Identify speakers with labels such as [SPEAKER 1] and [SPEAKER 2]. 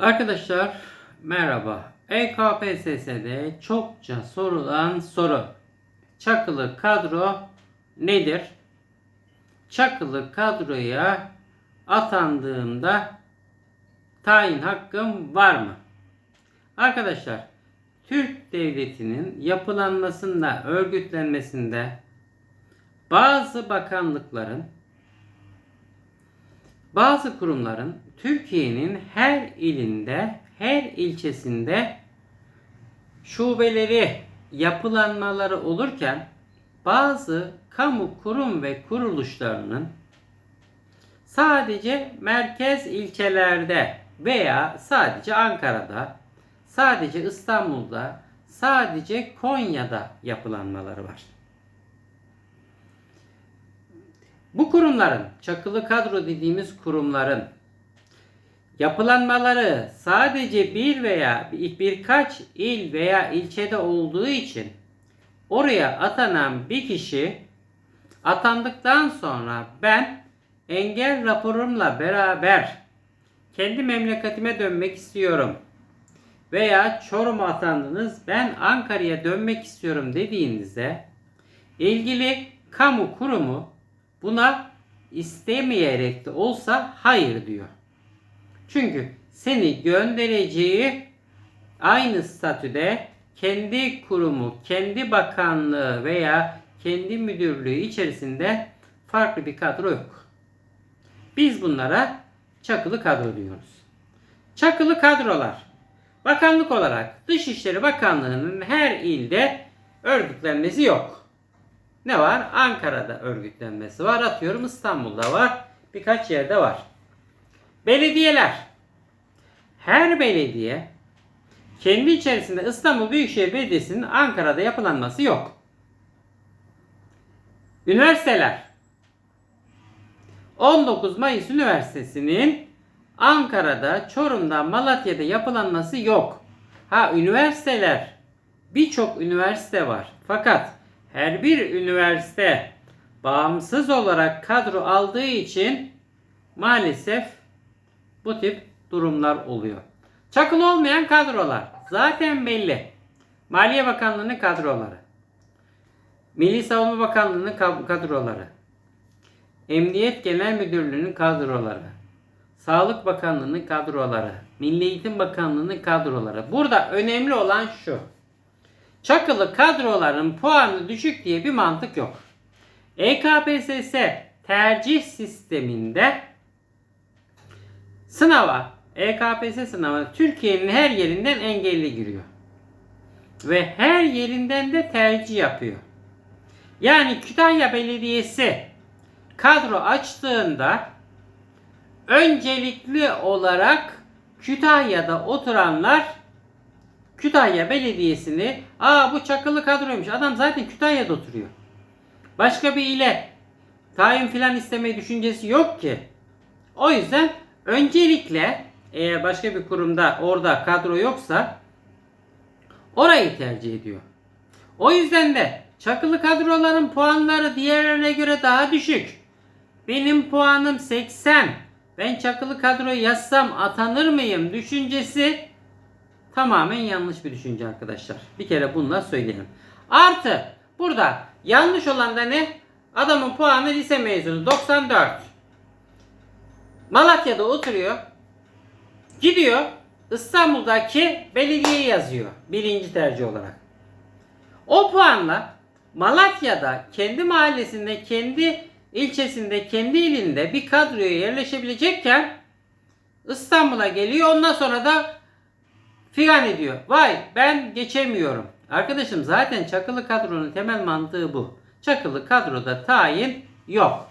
[SPEAKER 1] Arkadaşlar merhaba. EKPSS'de çokça sorulan soru. Çakılı kadro nedir? Çakılı kadroya atandığımda tayin hakkım var mı? Arkadaşlar Türk devletinin yapılanmasında, örgütlenmesinde bazı bakanlıkların bazı kurumların Türkiye'nin her ilinde, her ilçesinde şubeleri, yapılanmaları olurken bazı kamu kurum ve kuruluşlarının sadece merkez ilçelerde veya sadece Ankara'da, sadece İstanbul'da, sadece Konya'da yapılanmaları var. Bu kurumların, çakılı kadro dediğimiz kurumların yapılanmaları sadece bir veya bir- birkaç il veya ilçede olduğu için oraya atanan bir kişi atandıktan sonra ben engel raporumla beraber kendi memleketime dönmek istiyorum veya Çorum'a atandınız ben Ankara'ya dönmek istiyorum dediğinizde ilgili kamu kurumu buna istemeyerek de olsa hayır diyor. Çünkü seni göndereceği aynı statüde kendi kurumu, kendi bakanlığı veya kendi müdürlüğü içerisinde farklı bir kadro yok. Biz bunlara çakılı kadro diyoruz. Çakılı kadrolar bakanlık olarak Dışişleri Bakanlığı'nın her ilde örgütlenmesi yok. Ne var? Ankara'da örgütlenmesi var. Atıyorum İstanbul'da var. Birkaç yerde var. Belediyeler. Her belediye kendi içerisinde İstanbul Büyükşehir Belediyesi'nin Ankara'da yapılanması yok. Üniversiteler. 19 Mayıs Üniversitesi'nin Ankara'da, Çorum'da, Malatya'da yapılanması yok. Ha üniversiteler birçok üniversite var. Fakat her bir üniversite bağımsız olarak kadro aldığı için maalesef bu tip durumlar oluyor. Çakılı olmayan kadrolar zaten belli. Maliye Bakanlığı'nın kadroları. Milli Savunma Bakanlığı'nın kad- kadroları. Emniyet Genel Müdürlüğü'nün kadroları. Sağlık Bakanlığı'nın kadroları. Milli Eğitim Bakanlığı'nın kadroları. Burada önemli olan şu. Çakılı kadroların puanı düşük diye bir mantık yok. EKPSS tercih sisteminde sınava, E EKPSS sınavına Türkiye'nin her yerinden engelli giriyor. Ve her yerinden de tercih yapıyor. Yani Kütahya Belediyesi kadro açtığında öncelikli olarak Kütahya'da oturanlar Kütahya Belediyesi'ni aa bu çakılı kadroymuş. Adam zaten Kütahya'da oturuyor. Başka bir ile tayin filan isteme düşüncesi yok ki. O yüzden öncelikle eğer başka bir kurumda orada kadro yoksa orayı tercih ediyor. O yüzden de çakılı kadroların puanları diğerlerine göre daha düşük. Benim puanım 80. Ben çakılı kadroyu yazsam atanır mıyım düşüncesi tamamen yanlış bir düşünce arkadaşlar. Bir kere bununla söyleyelim. Artı burada yanlış olan da ne? Adamın puanı lise mezunu 94. Malatya'da oturuyor. Gidiyor İstanbul'daki belediye yazıyor birinci tercih olarak. O puanla Malatya'da kendi mahallesinde, kendi ilçesinde, kendi ilinde bir kadroya yerleşebilecekken İstanbul'a geliyor. Ondan sonra da figan ediyor. Vay ben geçemiyorum. Arkadaşım zaten çakılı kadronun temel mantığı bu. Çakılı kadroda tayin yok.